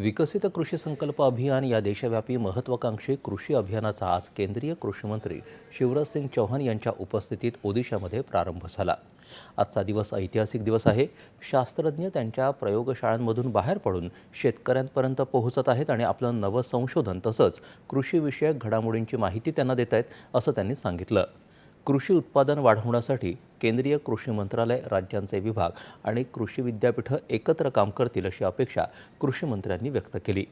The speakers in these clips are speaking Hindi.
विकसित कृषी संकल्प अभियान या देशव्यापी महत्त्वाकांक्षी कृषी अभियानाचा आज केंद्रीय कृषीमंत्री शिवराजसिंग शिवराज सिंग चौहान यांच्या उपस्थितीत ओदिशामध्ये प्रारंभ झाला. आजचा दिवस ऐतिहासिक दिवस आहे. शास्त्रज्ञ त्यांच्या प्रयोगशाळांमधून बाहेर पडून शेतकऱ्यांपर्यंत पोहोचत आहेत आणि आपलं नवं संशोधन तसंच कृषीविषयक घडामोडींची माहिती त्यांना देत आहेत असं त्यांनी सांगितलं. कृषी उत्पादन वाढवण्यासाठी केंद्रीय कृषी मंत्रालय राज्यांचे विभाग आणि कृषी विद्यापीठं एकत्र काम करतील अशी अपेक्षा कृषी मंत्र्यांनी व्यक्त केली.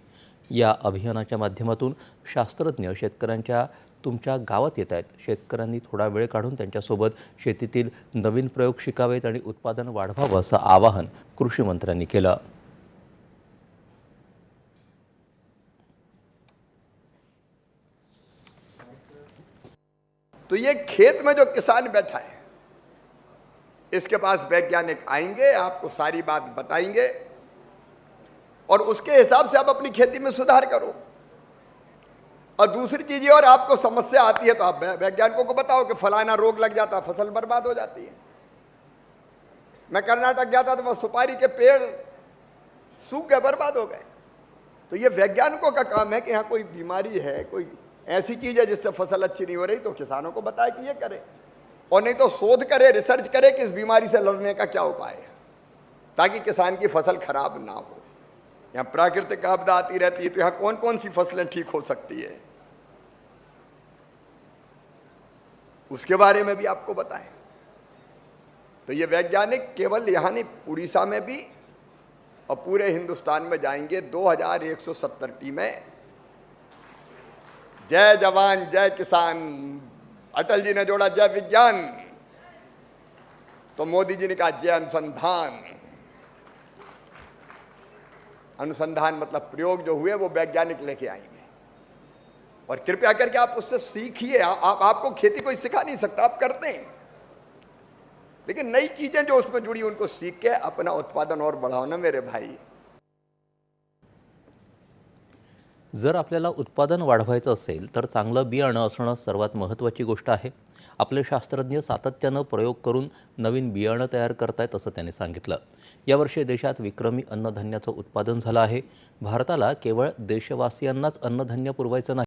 या अभियानाच्या माध्यमातून शास्त्रज्ञ शेतकऱ्यांच्या तुमच्या गावात येत आहेत. शेतकऱ्यांनी थोडा वेळ काढून त्यांच्यासोबत शेतीतील नवीन प्रयोग शिकावेत आणि उत्पादन वाढवावं असं आवाहन कृषी मंत्र्यांनी केलं. तो ये खेत में जो किसान बैठा है, इसके पास वैज्ञानिक आएँगे, आपको सारी बात बताएँगे, और उसके हिसाब से आप अपनी खेती में सुधार करो। और दूसरी चीज़ ये और, आपको समस्या आती है तो आप वैज्ञानिकों को बताओ कि फलाना रोग लग जाता, फ़सल बर्बाद हो जाती है। मैं कर्नाटक गया था तो वह सुपारी के पेड़ सूख गए, बर्बाद हो गए। तो ये वैज्ञानिकों का काम है कि यहाँ कोई बीमारी है, कोई ऐसी चीज़ है जिससे फ़सल अच्छी नहीं हो रही तो किसानों को बताए कि ये करे। और नहीं तो शोध करे, रिसर्च करे कि इस बीमारी से लड़ने का क्या उपाय है, ताकि किसान की फ़सल खराब ना हो। यहाँ प्राकृतिक आपदा आती रहती है तो यहाँ कौन कौन सी फ़सलें ठीक हो सकती है? उसके बारे में भी आपको बताएँ। तो ये वैज्ञानिक केवल यहाँ नहीं, उड़ीसा में भी और पूरे हिंदुस्तान में जाएँगे 2170 टीमें जय जवान, जय किसान। अटल जी ने जोड़ा जय विज्ञान। तो मोदी जी ने कहा जय अनुसंधान। अनुसंधान मतलब प्रयोग जो हुए, वो वैज्ञानिक लेके आएँगे। और कृपया करके आप उससे सीखिए। आप, आपको खेती कोई सिखा नहीं सकता, आप करते हैं। लेकिन नई चीज़ें जो उसमें जुड़ी, उनको सीख के अपना उत्पादन और बढ़ाओ ना मेरे भाई। जर आपल्याला उत्पादन वाढवायचं असेल तर चांगलं बियाणं असणं सर्वात महत्त्वाची गोष्ट आहे. आपले शास्त्रज्ञ सातत्यानं प्रयोग करून नवीन बियाणं तयार करतायत असं त्यांनी सांगितलं. यावर्षी देशात विक्रमी अन्नधान्याचं उत्पादन झालं आहे. भारताला केवळ देशवासियांनाच अन्नधान्य पुरवायचं नाही.